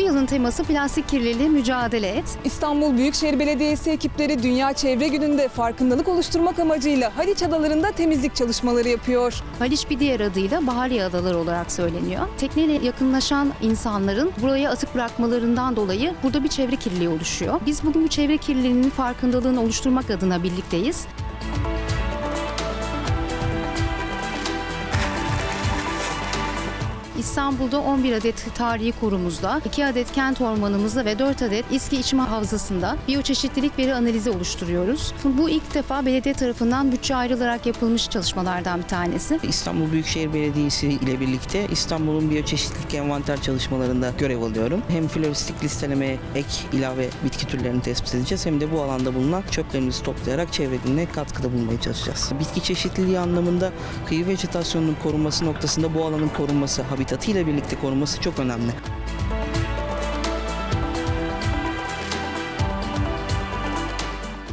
Bu yılın teması plastik kirliliği mücadele et. İstanbul Büyükşehir Belediyesi ekipleri Dünya Çevre Günü'nde farkındalık oluşturmak amacıyla Haliç adalarında temizlik çalışmaları yapıyor. Haliç bir diğer adıyla Bahariye Adaları olarak söyleniyor. Tekneyle yakınlaşan insanların buraya atık bırakmalarından dolayı burada bir çevre kirliliği oluşuyor. Biz bugün bu çevre kirliliğinin farkındalığını oluşturmak adına birlikteyiz. İstanbul'da 11 adet tarihi korumuzda, 2 adet kent ormanımızda ve 4 adet İSKİ İçme Havzası'nda biyoçeşitlilik veri analizi oluşturuyoruz. Bu ilk defa belediye tarafından bütçe ayrılarak yapılmış çalışmalardan bir tanesi. İstanbul Büyükşehir Belediyesi ile birlikte İstanbul'un biyoçeşitlilik envanter çalışmalarında görev alıyorum. Hem floristik listeleme ek ilave bitki türlerini tespit edeceğiz hem de bu alanda bulunan çöplerimizi toplayarak çevre gününe katkıda bulunmaya çalışacağız. Bitki çeşitliliği anlamında kıyı vejetasyonunun korunması noktasında bu alanın korunması, habitatı ile birlikte korunması çok önemli.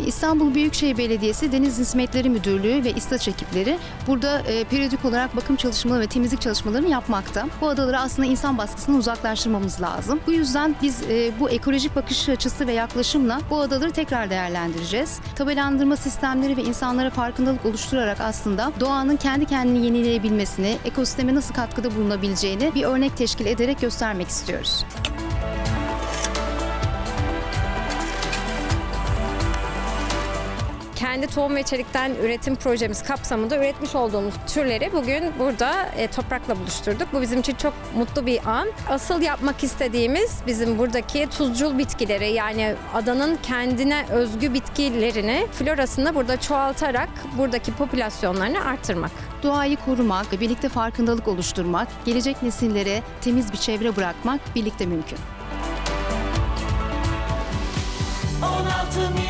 İstanbul Büyükşehir Belediyesi Deniz Hizmetleri Müdürlüğü ve İstaç ekipleri burada e, periyodik olarak bakım çalışmaları ve temizlik çalışmalarını yapmakta. Bu adaları aslında insan baskısından uzaklaştırmamız lazım. Bu yüzden biz e, bu ekolojik bakış açısı ve yaklaşımla bu adaları tekrar değerlendireceğiz. Tabelandırma sistemleri ve insanlara farkındalık oluşturarak aslında doğanın kendi kendini yenileyebilmesini, ekosisteme nasıl katkıda bulunabileceğini bir örnek teşkil ederek göstermek istiyoruz. Kendi tohum ve çelikten üretim projemiz kapsamında üretmiş olduğumuz türleri bugün burada e, toprakla buluşturduk. Bu bizim için çok mutlu bir an. Asıl yapmak istediğimiz bizim buradaki tuzcul bitkileri yani adanın kendine özgü bitkilerini florasını burada çoğaltarak buradaki popülasyonlarını artırmak. Doğayı korumak, birlikte farkındalık oluşturmak, gelecek nesillere temiz bir çevre bırakmak birlikte mümkün. 16 milyon